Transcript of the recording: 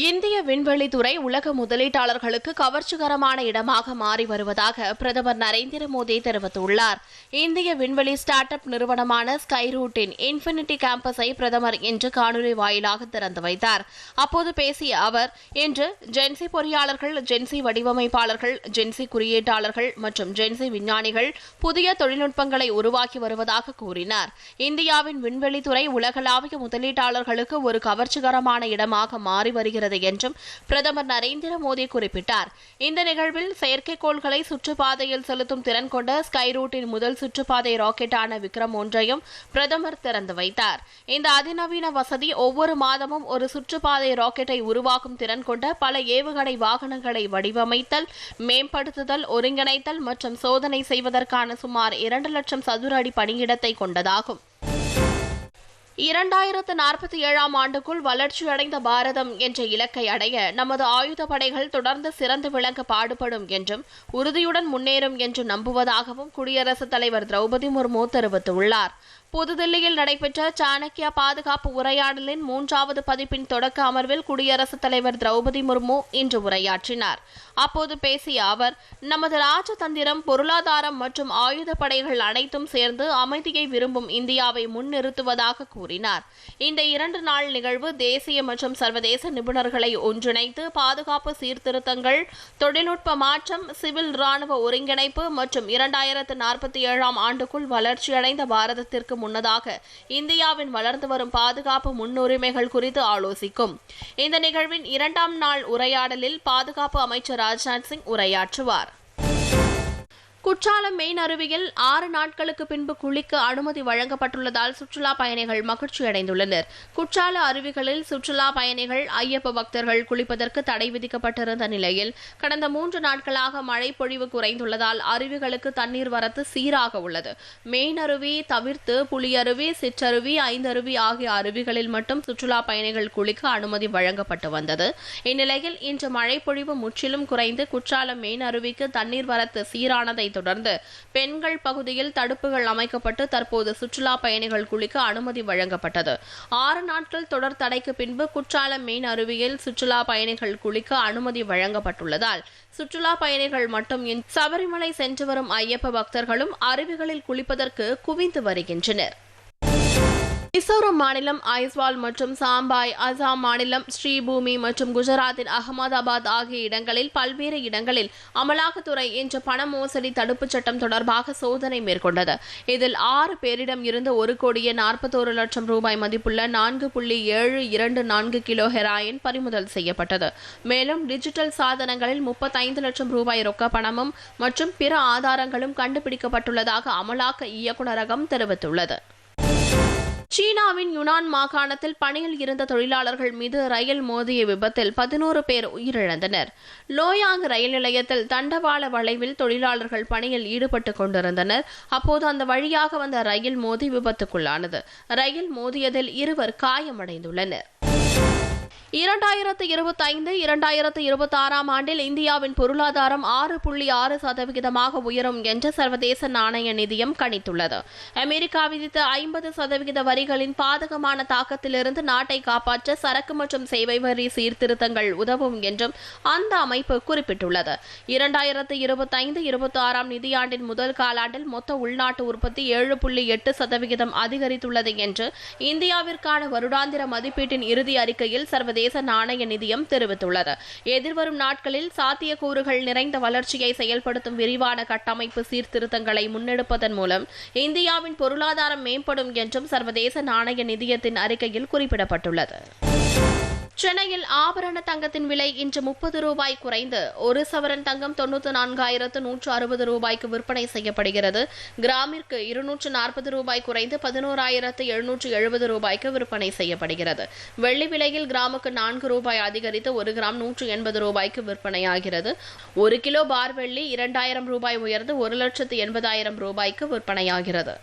இந்திய விண்வெளித்துறை உலக முதலீட்டாளர்களுக்கு கவர்ச்சிகரமான இடமாக மாறி வருவதாக பிரதமர் நரேந்திர மோடி தெரிவித்துள்ளார். இந்திய விண்வெளி ஸ்டார்ட் அப் நிறுவனமான ஸ்கைரூட்டின் இன்ஃபினிட்டி கேம்பஸை பிரதமர் இன்று காணொலி வாயிலாக திறந்து வைத்தார். அப்போது பேசிய அவர் இன்று ஜென்சி பொறியாளர்கள் ஜென்சி வடிவமைப்பாளர்கள் ஜென்சி குறியீட்டாளர்கள் மற்றும் ஜென்சி விஞ்ஞானிகள் புதிய தொழில்நுட்பங்களை உருவாக்கி வருவதாக கூறினார். இந்தியாவின் விண்வெளித்துறை உலகளாவிய முதலீட்டாளர்களுக்கு ஒரு கவர்ச்சிகரமான இடமாக மாறி வருகிறது என்றும் பிரதமர் நரேந்திர மோடி குறிப்பிட்டார். இந்த நிகழ்வில் செயற்கைக்கோள்களை சுற்றுப்பாதையில் செலுத்தும் திறன் கொண்ட ஸ்கைரூட்டின் முதல் சுற்றுப்பாதை ராக்கெட்டான விக்ரம் ஒன்றையும் பிரதமர் திறந்து வைத்தார். இந்த அதிநவீன வசதி ஒவ்வொரு மாதமும் ஒரு சுற்றுப்பாதை ராக்கெட்டை உருவாக்கும் திறன் கொண்ட பல ஏவுகணை வாகனங்களை வடிவமைத்தல் மேம்படுத்துதல் ஒருங்கிணைத்தல் மற்றும் சோதனை செய்வதற்கான சுமார் இரண்டு லட்சம் சதுர அடி பணியிடத்தை கொண்டதாகும். இரண்டாயிரத்து நாற்பத்தி ஏழாம் ஆண்டுக்குள் வளர்ச்சியடைந்த பாரதம் என்ற இலக்கை அடைய நமது ஆயுத படைகள் தொடர்ந்து சிறந்து விளங்க பாடுபடும் என்றும் உறுதியுடன் முன்னேறும் என்று நம்புவதாகவும் குடியரசுத் தலைவர் திரௌபதி முர்மு தெரிவித்துள்ளார். புதுதில்லியில் நடைபெற்ற சாணக்கியா பாதுகாப்பு உரையாடலின் மூன்றாவது பதிப்பின் தொடக்க அமர்வில் குடியரசுத் தலைவர் திரௌபதி முர்மு இன்று உரையாற்றினார். அப்போது பேசிய அவர் நமது ராஜதந்திரம் பொருளாதாரம் மற்றும் ஆயுத படைகள் அனைத்தும் சேர்ந்து அமைதியை விரும்பும் இந்தியாவை முன்னிறுத்துவதாக கூறினார் இந்த இரண்டு நாள் நிகழ்வு தேசிய மற்றும் சர்வதேச நிபுணர்களை ஒன்றிணைத்து பாதுகாப்பு சீர்திருத்தங்கள் தொழில்நுட்ப மாற்றம் சிவில் ராணுவ ஒருங்கிணைப்பு மற்றும் இரண்டாயிரத்து நாற்பத்தி ஏழாம் ஆண்டுக்குள் வளர்ச்சியடைந்த பாரதத்திற்கு முன்னதாக இந்தியாவின் வளர்ந்து வரும் பாதுகாப்பு முன்னுரிமைகள் குறித்து ஆலோசிக்கும். இந்த நிகழ்வின் இரண்டாம் நாள் உரையாடலில் பாதுகாப்பு அமைச்சர் ராஜ்நாத் சிங் உரையாற்றுவார். குற்றாலம் மெயின் அருவியில் ஆறு நாட்களுக்கு பின்பு குளிக்க அனுமதி வழங்கப்பட்டுள்ளதால் சுற்றுலா பயணிகள் மகிழ்ச்சி அடைந்துள்ளனர். குற்றால அருவிகளில் சுற்றுலா பயணிகள் ஐயப்ப பக்தர்கள் குளிப்பதற்கு தடை விதிக்கப்பட்டிருந்த நிலையில் கடந்த மூன்று நாட்களாக மழை பொழிவு குறைந்துள்ளதால் அருவிகளுக்கு தண்ணீர் வரத்து சீராக உள்ளது. மெயின் அருவி தவிர்த்து புலியருவி சிற்றருவி ஐந்தருவி ஆகிய அருவிகளில் மட்டும் சுற்றுலா பயணிகள் குளிக்க அனுமதி வழங்கப்பட்டு வந்தது. இந்நிலையில் இன்று மழை பொழிவு முற்றிலும் குறைந்து குற்றாலம் மெயின் அருவிக்கு தண்ணீர் வரத்து சீரானதை தொடர்ந்து பெண்கள் பகுதியில் தடுப்புகள் அமைக்கப்பட்டு தற்போது சுற்றுலா பயணிகள் குளிக்க அனுமதி வழங்கப்பட்டது. ஆறு நாட்கள் தொடர் தடைக்கு பின்பு குற்றாலம் மெயின் அருவியில் சுற்றுலா பயணிகள் குளிக்க அனுமதி வழங்கப்பட்டுள்ளதால் சுற்றுலா பயணிகள் மட்டும் சபரிமலை சென்று வரும் ஐயப்ப பக்தர்களும் அருவிகளில் குளிப்பதற்கு குவிந்து வருகின்றனர். மிசோரம் மாநிலம் ஐஸ்வால் மற்றும் சாம்பாய் அசாம் மாநிலம் ஸ்ரீபூமி மற்றும் குஜராத்தின் அகமதாபாத் ஆகிய இடங்களில் பல்வேறு இடங்களில் அமலாக்கத்துறை இன்று பண மோசடி தடுப்புச் சட்டம் தொடர்பாக சோதனை மேற்கொண்டது. இதில் ஆறு பேரிடம் இருந்து ஒரு கோடியே நாற்பத்தோரு லட்சம் ரூபாய் மதிப்புள்ள நான்கு புள்ளி ஏழு இரண்டு நான்கு கிலோ ஹெராயின் பறிமுதல் செய்யப்பட்டது. மேலும் டிஜிட்டல் சாதனங்களில் முப்பத்தைந்து லட்சம் ரூபாய் ரொக்க பணமும் மற்றும் பிற ஆதாரங்களும் கண்டுபிடிக்கப்பட்டுள்ளதாக அமலாக்க இயக்குநரகம் தெரிவித்துள்ளது. சீனாவின் யுனான் மாகாணத்தில் பணியில் இருந்த தொழிலாளர்கள் மீது ரயில் மோதிய விபத்தில் பதினோரு பேர் உயிரிழந்தனர். லோயாங் ரயில் நிலையத்தில் தண்டவாள வளைவில் தொழிலாளர்கள் பணியில் ஈடுபட்டுக் கொண்டிருந்தனர். அப்போது அந்த வழியாக வந்த ரயில் மோதி விபத்துக்குள்ளானது. ரயில் மோதியதில் இருவர் காயமடைந்துள்ளனர். இரண்டாயிரத்து இருபத்தைந்து இரண்டாயிரத்து இருபத்தி ஆறாம் ஆண்டில் இந்தியாவின் பொருளாதாரம் ஆறு புள்ளி ஆறு சதவிகிதமாக உயரும் என்று சர்வதேச நாணய நிதியம் கணித்துள்ளது. அமெரிக்கா விதித்த ஐம்பது சதவிகித வரிகளின் பாதகமான தாக்கத்திலிருந்து நாட்டை காப்பாற்ற சரக்கு மற்றும் சேவை வரி சீர்திருத்தங்கள் உதவும் என்றும் அந்த அமைப்பு குறிப்பிட்டுள்ளது. இரண்டாயிரத்து இருபத்தைந்து இருபத்தி ஆறாம் நிதியாண்டின் முதல் காலாண்டில் மொத்த உள்நாட்டு உற்பத்தி ஏழு புள்ளி எட்டு சதவிகிதம் அதிகரித்துள்ளது என்று இந்தியாவிற்கான வருடாந்திர மதிப்பீட்டின் இறுதி அறிக்கையில் சர்வதேச சர்வதேச நாணய நிதியம் தெரிவித்துள்ளது. எதிர்வரும் நாட்களில் சாத்தியக்கூறுகள் நிறைந்த வளர்ச்சியை செயல்படுத்தும் விரிவான கட்டமைப்பு சீர்திருத்தங்களை முன்னெடுப்பதன் மூலம் இந்தியாவின் பொருளாதாரம் மேம்படும் என்றும் சர்வதேச நாணய நிதியத்தின் அறிக்கையில் குறிப்பிடப்பட்டுள்ளது. சென்னையில் ஆபரண தங்கத்தின் விலை இன்று முப்பது ரூபாய் குறைந்து ஒரு சவரன் தங்கம் தொண்ணூற்று நான்காயிரத்து நூற்று அறுபது ரூபாய்க்கு விற்பனை செய்யப்படுகிறது. கிராமிற்கு இருநூற்று நாற்பது ரூபாய் குறைந்து பதினோராயிரத்து எழுநூற்று எழுபது ரூபாய்க்கு விற்பனை செய்யப்படுகிறது. வெள்ளி விலையில் கிராமுக்கு நான்கு ரூபாய் அதிகரித்து ஒரு கிராம் நூற்று எண்பது ரூபாய்க்கு விற்பனையாகிறது. ஒரு கிலோ பார் வெள்ளி இரண்டாயிரம் ரூபாய் உயர்ந்து ஒரு லட்சத்து எண்பதாயிரம் ரூபாய்க்கு விற்பனையாகிறது.